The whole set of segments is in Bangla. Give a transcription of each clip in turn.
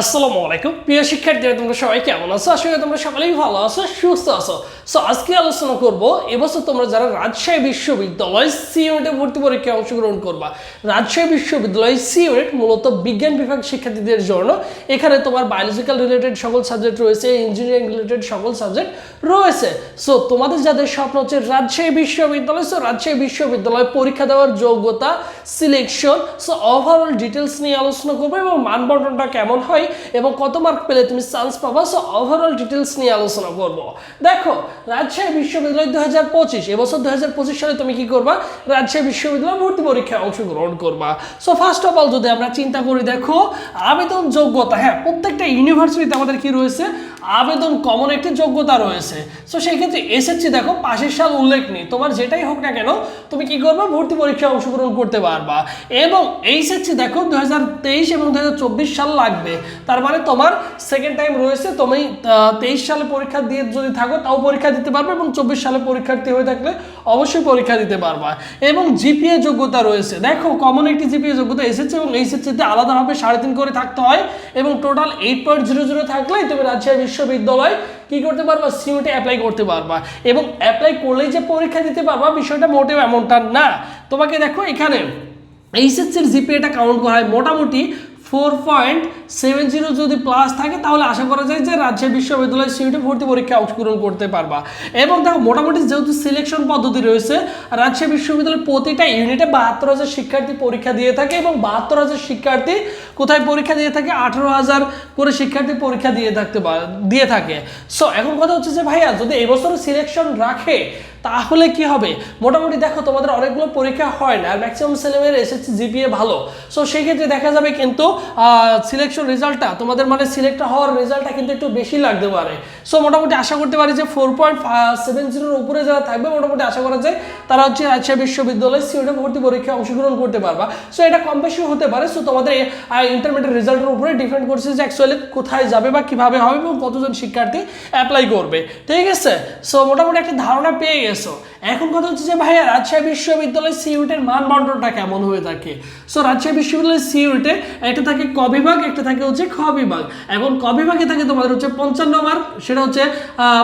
আসসালামু আলাইকুম। প্রিয় শিক্ষার্থীরা, তোমরা সবাই কেমন আছো? করি তোমরা সকলেই ভালো আছো, সুস্থ আছো। সো আজকে আলোচনা করব, এবছর তোমরা যারা রাজশাহী বিশ্ববিদ্যালয় সি ইউনিটে ভর্তি পরীক্ষায় অংশগ্রহণ করবা, রাজশাহী বিশ্ববিদ্যালয় সি ইউনিট মূলত বিজ্ঞান বিভাগ শিক্ষার্থীদের জন্য। এখানে তোমার বায়োলজিক্যাল রিলেটেড সকল সাবজেক্ট রয়েছে ইঞ্জিনিয়ারিং রিলেটেড সকল সাবজেক্ট রয়েছে। সো তোমাদের যাদের স্বপ্ন হচ্ছে রাজশাহী বিশ্ববিদ্যালয় সো রাজশাহী বিশ্ববিদ্যালয় পরীক্ষা দেওয়ার যোগ্যতা সিলেকশন সো ওভারঅল ডিটেলস নিয়ে আলোচনা করব এবং মানবন্টনটা কেমন হয় এবং কত মার্ক পেলে তুমি চান্স পাবা? সো ওভারঅল ডিটেলস নিয়ে আলোচনা করব। দেখো, রাজশাহী বিশ্ববিদ্যালয় দু হাজার পঁচিশ, এবছর দু হাজার পঁচিশ সালে তুমি কি করবা? রাজশাহী বিশ্ববিদ্যালয় ভর্তি পরীক্ষায় অংশগ্রহণ করবা। সো ফার্স্ট অফ অল যদি আমরা চিন্তা করি, দেখো আবেদন যোগ্যতা হ্যাঁ প্রত্যেকটা ইউনিভার্সিটিতে আমাদের কি রয়েছে? আবেদন কমন একটি যোগ্যতা রয়েছে। সো সেই ক্ষেত্রে এসএসসি দেখো, পাশের সাল উল্লেখ নেই। তোমার যেটাই হোক না কেন, তুমি কি করবে? ভর্তি পরীক্ষায় অংশগ্রহণ করতে পারবা। এবং এইচএসসি দেখো দুই হাজার তেইশ এবং দু হাজার চব্বিশ সাল লাগবে। তার মানে তোমার সেকেন্ড টাইম রয়েছে, তুমি তেইশ সালে পরীক্ষা দিয়ে যদি থাকো, তাও পরীক্ষা দিতে পারবে এবং চব্বিশ সালে পরীক্ষার্থী হয়ে থাকলে অবশ্যই পরীক্ষা দিতে পারবা। এবং জিপিএ যোগ্যতা রয়েছে। দেখো, কমন একটি জিপিএ যোগ্যতা এসেছে এবং এইচএসসিতে আলাদাভাবে সাড়ে তিন করে থাকতে হয় এবং total eight point zero zero থাকলেই তুমি রাজশাহী বিশ্ববিদ্যালয় কি করতে পারবা? সিউটে অ্যাপ্লাই করতে পারবা। এবং অ্যাপ্লাই করলেই যে পরীক্ষা দিতে পারবা, বিষয়টা মোটেও এমনটা না। তোমাকে দেখো এখানে এইচএসসির জিপিএটা কাউন্ট করা হয়। মোটামুটি ফোর পয়েন্ট সেভেন জিরো যদি প্লাস থাকে, তাহলে আশা করা যায় যে রাজশাহী বিশ্ববিদ্যালয় সিউটে ভর্তি পরীক্ষায় অংশগ্রহণ করতে পারবা। এবং দেখো, মোটামুটি যেহেতু সিলেকশন পদ্ধতি রয়েছে রাজশাহী বিশ্ববিদ্যালয় প্রতিটা ইউনিটে বাহাত্তর হাজার শিক্ষার্থী পরীক্ষা দিয়ে থাকে এবং বাহাত্তর হাজার শিক্ষার্থী কোথায় পরীক্ষা দিয়ে থাকে? আঠারো হাজার করে শিক্ষার্থী পরীক্ষা দিয়ে থাকতে দিয়ে থাকে। সো এখন কথা হচ্ছে যে, ভাইয়া, যদি এবছর সিলেকশন রাখে, তাহলে কি হবে? মোটামুটি দেখো, তোমাদের অনেকগুলো পরীক্ষা হয় না, আর ম্যাক্সিমাম ছেলেমেয়ের এসএসসি জিপিএ ভালো। সো সেই ক্ষেত্রে দেখা যাবে কিন্তু সিলেকশন রেজাল্টটা তোমাদের মানে সিলেক্ট হওয়ার রেজাল্টটা কিন্তু একটু বেশি লাগতে পারে। সো মোটামুটি আশা করতে পারি যে ফোর পয়েন্ট সেভেন জিরোর উপরে যারা থাকবে, মোটামুটি আশা করা যায়, তারা হচ্ছে রাজশাহী বিশ্ববিদ্যালয় সিওটা ভর্তি পরীক্ষায় অংশগ্রহণ করতে পারবা। সো এটা কম বেশি হতে পারে। সো তোমাদের ইন্টারমিডিয়েট রেজাল্টের উপরে ডিপেন্ড করছে যে অ্যাকচুয়ালি কোথায় যাবে বা কীভাবে হবে এবং কতজন শিক্ষার্থী অ্যাপ্লাই করবে। ঠিক আছে? সো মোটামুটি একটা ধারণা পেয়ে গেছো। এখন কথা হচ্ছে যে, ভাইয়া, রাজশাহী বিশ্ববিদ্যালয় সিউটের মান বন্টনটা কেমন হয়ে থাকে? সো রাজশাহী বিশ্ববিদ্যালয় সিউটে একটা থাকে ক বিভাগ, একটা থাকে হচ্ছে খ বিভাগ। এখন ক বিভাগে থাকে তোমাদের হচ্ছে পঞ্চান্ন মার্ক সেটা হচ্ছে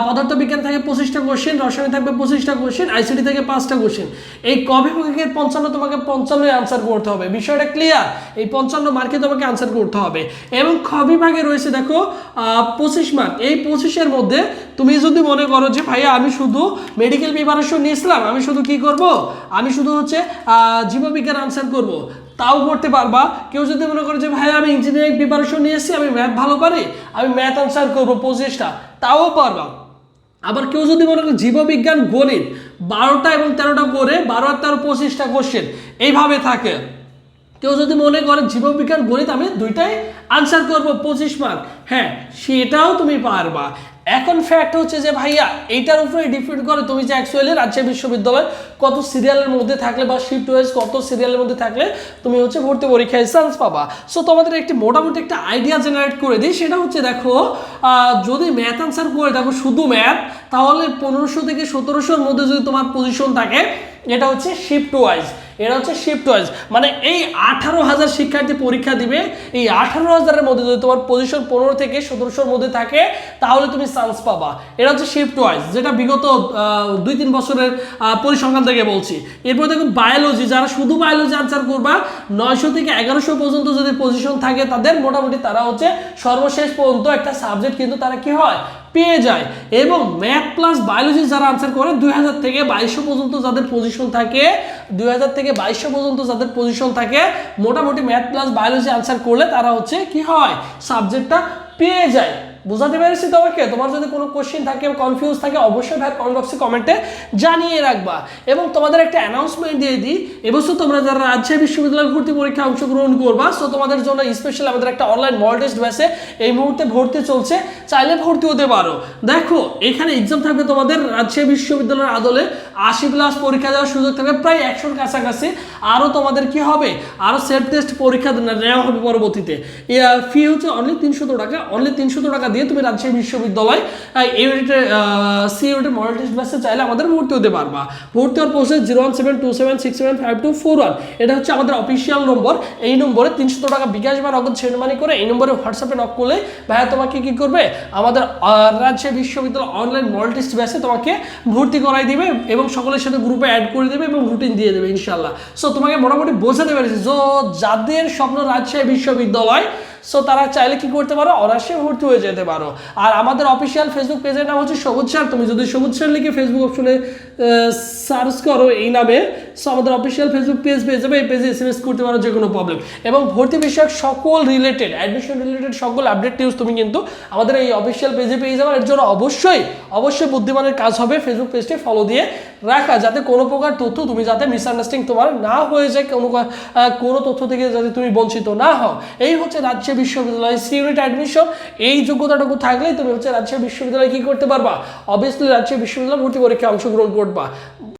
পদার্থবিজ্ঞান থাকে পঁচিশটা কোশ্চেন রসায়ন থাকবে পঁচিশটা কোশ্চেন আইসিটি থেকে পাঁচটা কোশ্চেন এই ক বিভাগের পঞ্চান্ন তোমাকে পঞ্চান্নই আনসার করতে হবে। বিষয়টা ক্লিয়ার এই পঞ্চান্ন মার্কে তোমাকে আনসার করতে হবে। এবং খ বিভাগে রয়েছে দেখো পঁচিশ মার্ক এই পঁচিশের মধ্যে তুমি যদি মনে করো যে, ভাইয়া, আমি শুধু মেডিকেল প্রিপারেশন নিয়েছিলাম, আমি শুধু কি করব? আমি শুধু হচ্ছে জীববিজ্ঞান আনসার করব। তাও করতে পারবা। কেউ যদি মনে করে যে ভাই আমি ইঞ্জিনিয়ারিং প্রিপারেশন নিয়ে এসেছি আমি ম্যাথ ভালো পারি, আমি ম্যাথ আনসার করব পঁচিশটা। তাও পারবা। আবার কেউ যদি মনে করে জীববিজ্ঞান গণিত, বারোটা এবং তেরোটা করে বারো আর তেরো পঁচিশটা কোশ্চেন এইভাবে থাকে। কেউ যদি মনে করে জীববিজ্ঞান গণিত আমি দুইটাই আনসার করব, পঁচিশ মার্ক হ্যাঁ সেটাও তুমি পারবা। এখন ফ্যাক্ট হচ্ছে যে ভাইয়া, এইটার উপরে ডিপেন্ড করে তুমি যে অ্যাকচুয়ালি রাজশাহী বিশ্ববিদ্যালয় কত সিরিয়ালের মধ্যে থাকলে বা শিফট ওয়াইজ কত সিরিয়ালের মধ্যে থাকলে তুমি হচ্ছে ভর্তি পরীক্ষায় চান্স পাবা। সো তোমাদের একটি মোটামুটি একটা আইডিয়া জেনারেট করে দিই। সেটা হচ্ছে দেখো যদি ম্যাথ আনসার করে দেখো, শুধু ম্যাথ তাহলে পনেরোশো থেকে সতেরোশোর মধ্যে যদি তোমার পজিশন থাকে, এটা হচ্ছে শিফট ওয়াইজ এটা হচ্ছে শিফট ওয়াইজ মানে এই আঠারো হাজার শিক্ষার্থী পরীক্ষা দিবে, এই আঠারো হাজারের মধ্যে যদি তোমার পজিশন পনেরো থেকে সতেরোশোর মধ্যে থাকে, তাহলে তুমি চান্স পাবা। এটা হচ্ছে শিফট ওয়াইজ যেটা বিগত দুই তিন বছরের পরিসংখ্যান থেকে বলছি। এরপর দেখো বায়োলজি যারা শুধু বায়োলজি আনসার করবা, নয়শো থেকে এগারোশো পর্যন্ত যদি পজিশন থাকে তাদের, মোটামুটি তারা হচ্ছে সর্বশেষ পর্যন্ত একটা সাবজেক্ট কিন্তু তারা কি হয়? পেয়ে যায়। এবং ম্যাথ প্লাস বায়োলজি যারা আনসার করে, দুই হাজার থেকে বাইশশো পর্যন্ত যাদের পজিশন থাকে, দুই হাজার থেকে বাইশশো পর্যন্ত যাদের পজিশন থাকে, মোটামুটি ম্যাথ প্লাস বায়োলজি আনসার করলে তারা হচ্ছে কি হয়? সাবজেক্টটা পেয়ে যায়। বুঝাতে পেরেছি তোমাকে? তোমার যদি কোনো কোশ্চেন থাকে কনফিউজ থাকে, অবশ্যই ভাই কমেন্ট বক্সে কমেন্টে জানিয়ে রাখবা। এবং তোমাদের একটা অ্যানাউন্সমেন্ট দিয়ে দিই, এবছর তোমরা যারা রাজশাহী বিশ্ববিদ্যালয় ভর্তি পরীক্ষায় অংশগ্রহণ করবা সো তোমাদের জন্য স্পেশাল আমাদের একটা অনলাইন মল টেস্ট ব্যাসে এই মুহূর্তে ভর্তি চলছে। চাইলে ভর্তি হতে পারো। দেখো, এখানে এক্সাম থাকবে তোমাদের রাজশাহী বিশ্ববিদ্যালয়ের আদলে। আশি প্লাস পরীক্ষা দেওয়ার সুযোগ থাকবে, প্রায় একশোর কাছাকাছি। আরও তোমাদের কি হবে? আরও সেলফ টেস্ট পরীক্ষা নেওয়া হবে পরবর্তীতে। ফি হচ্ছে অনলি তিনশো টাকা অনলি তিনশো টাকা দিয়ে তুমি রাজশাহী বিশ্ববিদ্যালয় এই সি ইউনিটের মডেল টেস্ট ব্যাচে চাইলে আমাদের ভর্তি হতে পারবা। ভর্তি হওয়ার process zero one seven two seven six seven five two four one এটা হচ্ছে আমাদের অফিসিয়াল নম্বর এই নম্বরে তিনশো টাকা বিকাশ বা নগদ সেন্ড মানি করে এই নম্বরে হোয়াটসঅ্যাপে নক করলে ভাইয়া তোমাকে কি করবে? আমাদের রাজশাহী বিশ্ববিদ্যালয় অনলাইন মডেল টেস্ট ব্যাচে তোমাকে ভর্তি করাই দিবে এবং সকলের সাথে গ্রুপে অ্যাড করে দেবে এবং রুটিন দিয়ে দেবে ইনশাল্লাহ সো তোমাকে মোটামুটি বোঝাতে পেরেছি। যে যাদের স্বপ্ন রাজশাহী বিশ্ববিদ্যালয় সো তারা চাইলে কি করতে পারো? অনার্সে ভর্তি হয়ে যেতে পারো আর আমাদের অফিসিয়াল ফেসবুক পেজের নাম হচ্ছে সবুজ সার তুমি যদি সবুজ সার লিখে ফেসবুক অপশনে সার্চ করো এই নামে সো আমাদের অফিসিয়াল ফেসবুক পেজ পেয়ে যাবে, এই পেজে এস এম এস করতে পারো যে কোনো প্রবলেম এবং ভর্তি বিষয়ক সকল রিলেটেড অ্যাডমিশন রিলেটেড সকল আপডেট নিউজ তুমি কিন্তু আমাদের এই অফিসিয়াল পেজে পেয়ে যাবে। এর জন্য অবশ্যই অবশ্যই বুদ্ধিমানের কাজ হবে ফেসবুক পেজটি ফলো দিয়ে রাখা, যাতে কোনো প্রকার তথ্য তুমি যাতে মিসআন্ডারস্ট্যান্ডিং তোমার না হয়ে যায়, কোনো কোনো তথ্য থেকে যাতে তুমি বঞ্চিত না হও। এই হচ্ছে রাজশাহী বিশ্ববিদ্যালয় সি ইউনিট অ্যাডমিশন এই যোগ্যতাটুকু থাকলেই তুমি হচ্ছে রাজশাহী বিশ্ববিদ্যালয়ে কি করতে পারবা? অবভিয়াসলি রাজশাহী বিশ্ববিদ্যালয় ভর্তি পরীক্ষায় অংশগ্রহণ করবা।